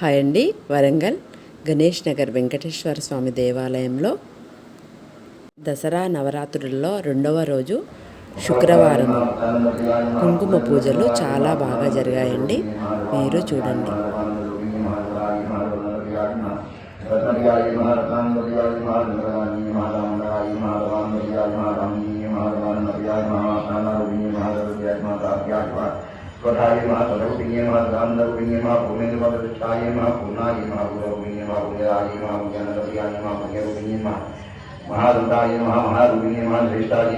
Hi అండి. వరంగల్ గణేష్ నగర్ వెంకటేశ్వర స్వామి దేవాలయంలో దసరా నవరాత్రుల్లో రెండవ రోజు శుక్రవారం కుంకుమ పూజలు చాలా బాగా జరిగాయండి. మీరు చూడండి. प्रसाय माँ सरोपिण्य माँ मा माँ भूमेन्द्र माँ मा माँ पूर्णाय माँ गुरुपिण्य माँ गुजराय माँ मा माँ भैरवपिण्य माँ महादूताय महामहारूपिण्य मा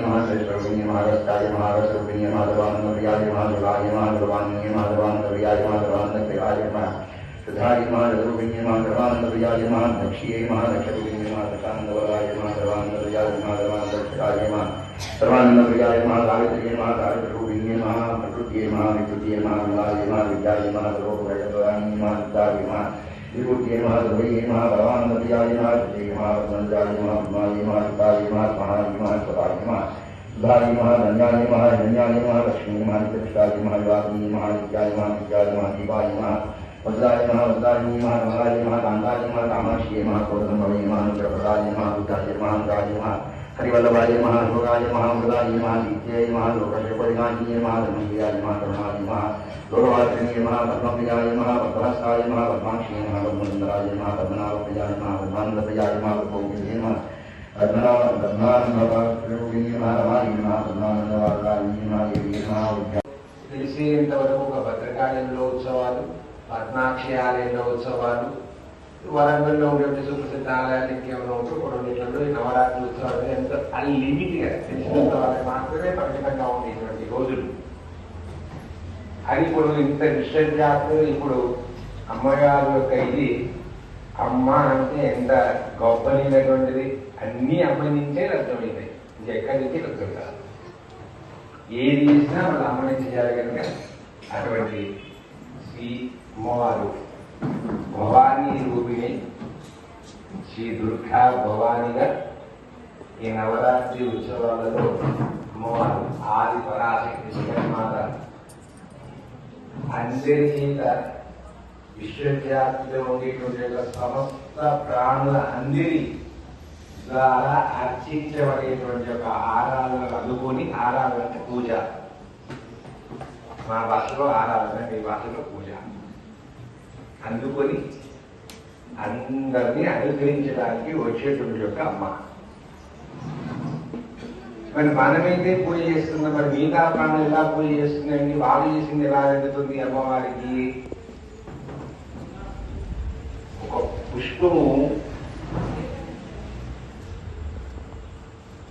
महाश्रेष्ठरूपिण्य महारस्थाय महारसरूपिण्य मा महादुराय महादवानीय महादवानप्रियाय महादवानप्रियाय महा सुधाय महारूपिण्य महादवानप्रियाय महादक्षीय महादक्षरूपिण्य महादशानन्दवराय महादवानप्रियाय महादवानदक्षराय महा सर्वानन्दप्रियाय महादावित्र्य महादावित्रूप ये महा प्रकृति ये महा विद्युत ये महा विवाह ये महा विद्या ये महा लोक ये महा विद्या ये महा विभूत ये महा ध्रुव ये महा भगवान नदिया ये महा ये महा संजा ये महा ब्रह्मा ये महा पिता ये महा महा ये महा सदा ये महा सुधा ये महा धन्या ये महा धन्या ये महा लक्ष्मी ये महा प्रतिष्ठा ये महा विवाह ये महा विद्या ये महा विद्या ये महा दीपा ये महा वज्राय महा वज्राय महा भगाय महा कांताय महा कामाक्षी महा कोरसंभव महा अनुग्रह प्रदाय महा बुद्धाय महा अनुराय महा पद्माक्षी महा पद्मसुन्दराय महा पद्मनाभप्रियाय महा पद्मानन्दप्रियाय महा पद्मोपिये महा पद्मनाभ पद्मानन्दप्रिय महा रमाय महा पद्मानन्दवादाय महा देवी महा विद्या తెలిసేంత వరకు ఒక భద్రకాళయంలో ఉత్సవాలు పద్మాక్షి ఆలయంలో ఉత్సవాలు వరంగల్లో ఉండే సుప్రసిద్ధ ఆలయానికి కేవలం ఉంటూ కొన్ని కొన్నింటిలో ఈ నవరాత్రి ఉత్సవాలు ఎంత అన్లిమిట్గా లిమిట్ తెలిసినంత వాళ్ళకి మాత్రమే పరిమితంగా ఉండేటువంటి రోజులు. అది ఇప్పుడు ఇంత విశ్వజాతులు ఇప్పుడు అమ్మగారు యొక్క ఇది అమ్మ అంటే ఎంత గొప్పనైనటువంటిది అన్ని అమ్మ నుంచే అర్థమైనాయి ఇంకెక్కడి నుంచి లబ్ధం కాదు. ఏది చేసినా వాళ్ళ అమ్మ నుంచి చేయాలి కనుక అటువంటి శ్రీ అమ్మవారు భవానీ రూపిణి శ్రీ దుర్గా భవానిగా ఈ నవరాత్రి ఉత్సవాలలో అమ్మవారు ఆది పరాశక్తి జగన్మాత అందరి చేత విశ్వజాతిలో ఉండేటువంటి సమస్త ప్రాణుల అందరి ద్వారా అర్చించబడేటువంటి ఒక ఆరాధన అందుకొని ఆరాధన పూజ. మా భాషలో ఆరాధన మీ భాషలో పూజ. అందుకొని అందరినీ అనుగ్రహించడానికి వచ్చేటువంటి యొక్క అమ్మ. మరి మనమైతే పూజ చేస్తున్నాం మరి మిగతా ప్రాణం ఎలా పూజ చేస్తుందండి వాళ్ళు చేసింది ఎలా అందుతుంది అమ్మవారికి? ఒక పుష్పము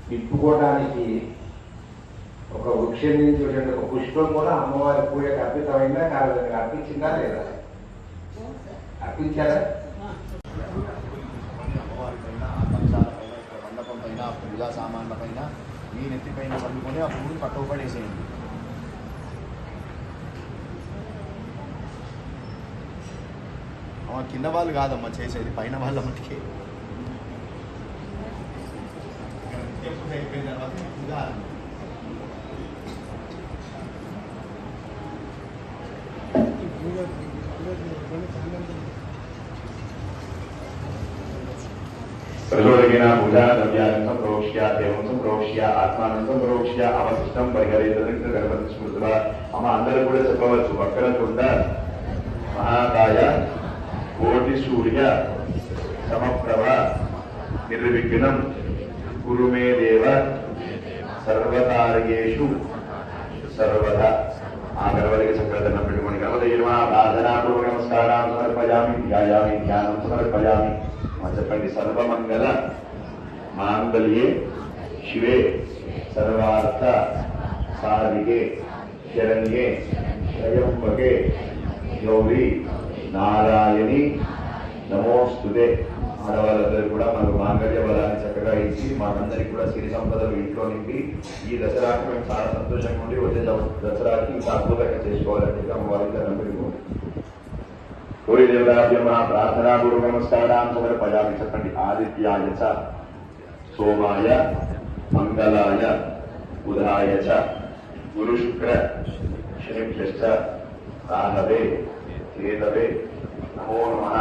తిప్పుకోవడానికి ఒక వృక్షం నుంచి ఒక పుష్పం కూడా అమ్మవారి పూజకు అర్పితమైందా కాదు? అర్పించిందా లేదా? పైన పూజా సామాన్ల పైన మీ నెత్తి పైన చల్లుకొని ఆ పువ్వుని పట్టుబడేసేయండి అమ్మ కింద వాళ్ళు కాదమ్మా చేసేది పైన వాళ్ళ మటుకే అయిపోయిన తర్వాత ప్రజోడిగిన పూజా ద్రవ్యాన్ని ప్రోక్ష్య దేవం ప్రోక్ష్య ఆత్మానం ప్రోక్ష్య అవశిష్టం పరిహరేత గణపతి స్మృతుల. అమ్మ అందరూ కూడా చెప్పవచ్చు వక్రతుండ మహాకాయ కోటి సూర్య సమప్రభ నిర్విఘ్నం గురుమే దేవ సర్వతారగేషు సర్వదా. ఆ గణపతికి చక్రదన్నం పెట్టుకోండి గణపతి నమస్కారాన్ని సమర్పయామి ధ్యాయామి ధ్యానం సమర్పయామి. చెప్పండి సర్వమంగళ మాంగళ్యే శివే సర్వార్థ సాధికే శరణ్యే త్రయంబకే గౌరీ నారాయణి నమోస్తుతే ఆడవాళ్ళందరూ కూడా మనకు మాంగళ్య బలాన్ని చక్కగా ఇచ్చి మాకందరికి కూడా సిరి సంపదలు ఇంట్లో నింపి ఈ దసరాకి మేము చాలా సంతోషంగా ఉండి వచ్చే దవ- దసరాకి ఇంకా అద్భుతంగా చేసుకోవాలని చెప్పి అమ్మవారికి దండం పెట్టుకోండి సూర్యదేవతాభ్య మహా ప్రార్థనాపూర్వక నమస్కారాం సమర్పయామి చెప్పండి ఆదిత్యాయ చ సోమాయ మంగళాయ బుధాయ చ గురుశుక్ర శనిభ్యశ్చ రాహవే కేతవే నమో నమ.